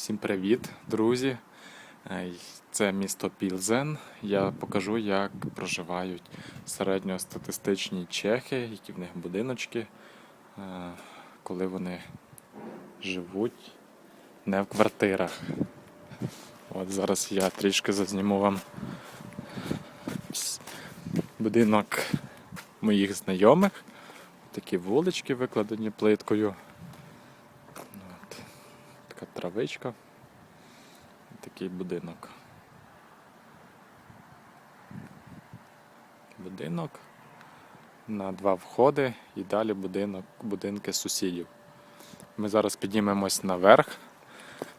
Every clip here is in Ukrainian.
Всім привіт, друзі! Це місто Пілзен. Я покажу, як проживають середньостатистичні чехи, які в них будиночки, е, коли вони живуть не в квартирах. От зараз я трішки зазніму вам будинок моїх знайомих. Такі вулички викладені плиткою. Травичка. Такий будинок. Будинок на два входи і далі будинок, будинки сусідів. Ми зараз піднімемось наверх.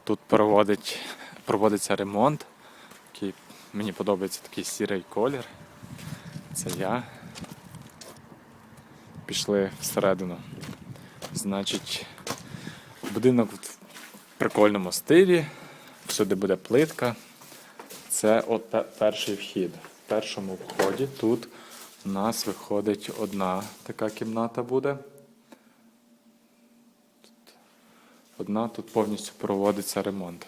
Тут проводить, проводиться ремонт. Такий, мені подобається такий сірий колір. Це я. Пішли всередину. Значить, будинок прикольному стилі. Всюди буде плитка. Це от перший вхід. В першому вході тут у нас виходить одна така кімната буде. Одна тут повністю проводиться ремонт.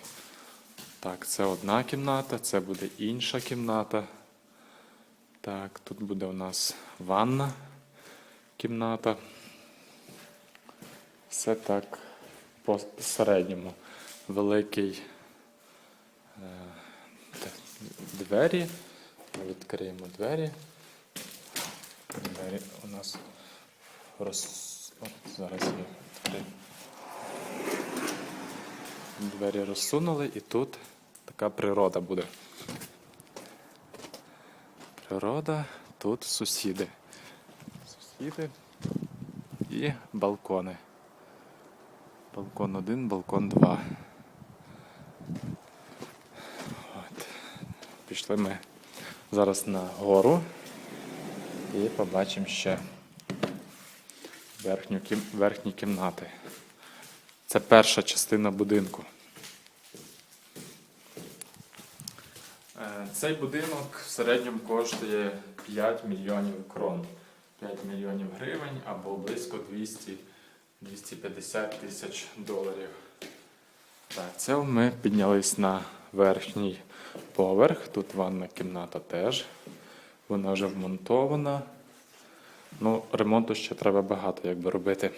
Так, це одна кімната, це буде інша кімната. Так, тут буде у нас ванна кімната. Все так по середньому. Великий е, двері. Відкриємо двері. Двері у нас роз... От зараз відкрию. Двері розсунули і тут така природа буде. Природа, тут сусіди. Сусіди і балкони. Балкон 1, балкон 2. От. Пішли ми зараз на гору і побачимо ще верхню, верхні кімнати. Це перша частина будинку. Е, Цей будинок в середньому коштує 5 мільйонів крон. 5 мільйонів гривень або близько 200 250 тисяч доларів. Так, це ми піднялись на верхній поверх. Тут ванна кімната теж. Вона вже вмонтована. Ну, ремонту ще треба багато якби робити.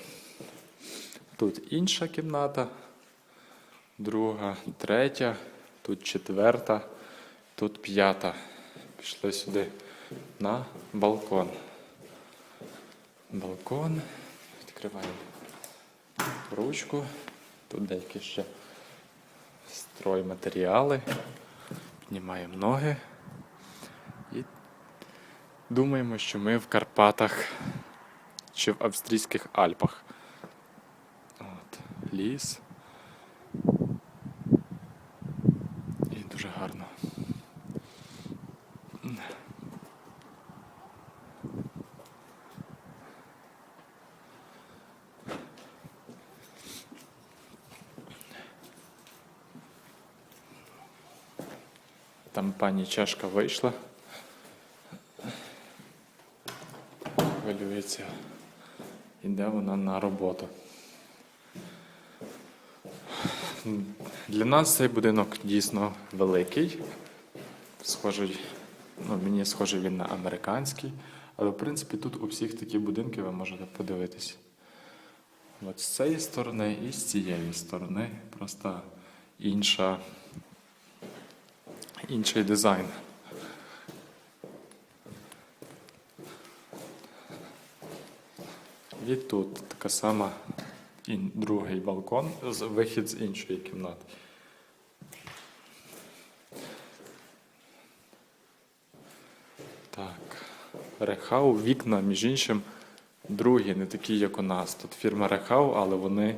Тут інша кімната, друга, третя, тут четверта, тут п'ята. Пішли сюди на балкон. Балкон. Відкриваємо ручку. Тут деякі ще стройматеріали. Піднімаємо ноги. І думаємо, що ми в Карпатах чи в австрійських Альпах. От, ліс. І дуже гарно. Там пані чашка вийшла. Хвилюється. Іде вона на роботу. Для нас цей будинок дійсно великий. Схожий, ну, мені схожий він на американський. Але в принципі тут у всіх такі будинки ви можете подивитись. От з цієї сторони і з цієї сторони. Просто інша, інший дизайн. І тут така сама і другий балкон, з- вихід з іншої кімнати. Так. Рехау вікна, між іншим, другі, не такі, як у нас. Тут фірма Рехау, але вони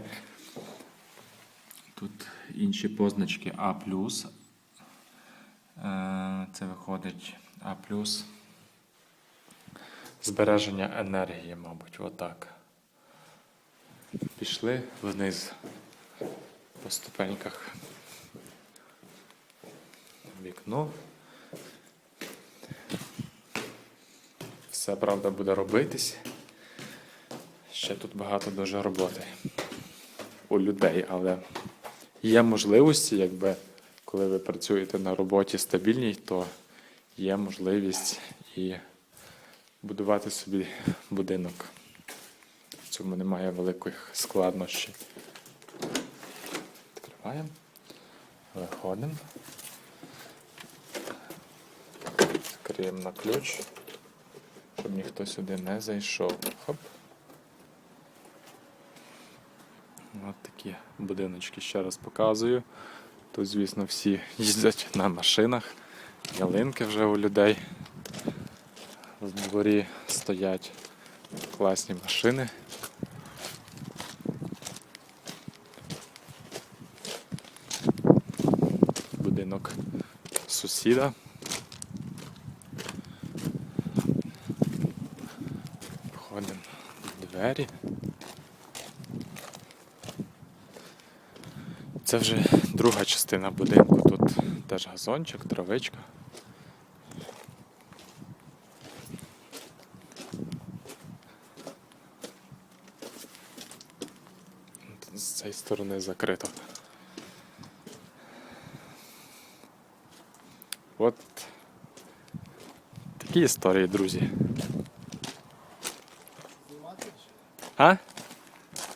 тут інші позначки А. Е, Це виходить А збереження енергії, мабуть, отак. Пішли вниз по ступеньках. Вікно. Все, правда, буде робитись. Ще тут багато дуже роботи у людей, але є можливості, якби коли ви працюєте на роботі стабільній, то є можливість і будувати собі будинок. В цьому немає великих складнощів. Відкриваємо, виходимо. Закриємо на ключ, щоб ніхто сюди не зайшов. Хоп. От такі будиночки ще раз показую. Тут, звісно, всі їздять на машинах. Ялинки вже у людей. В дворі стоять класні машини. Будинок сусіда. Входимо в двері. Це вже друга частина будинку. Тут теж газончик, травичка. З цієї сторони закрито. От такі історії, друзі. А?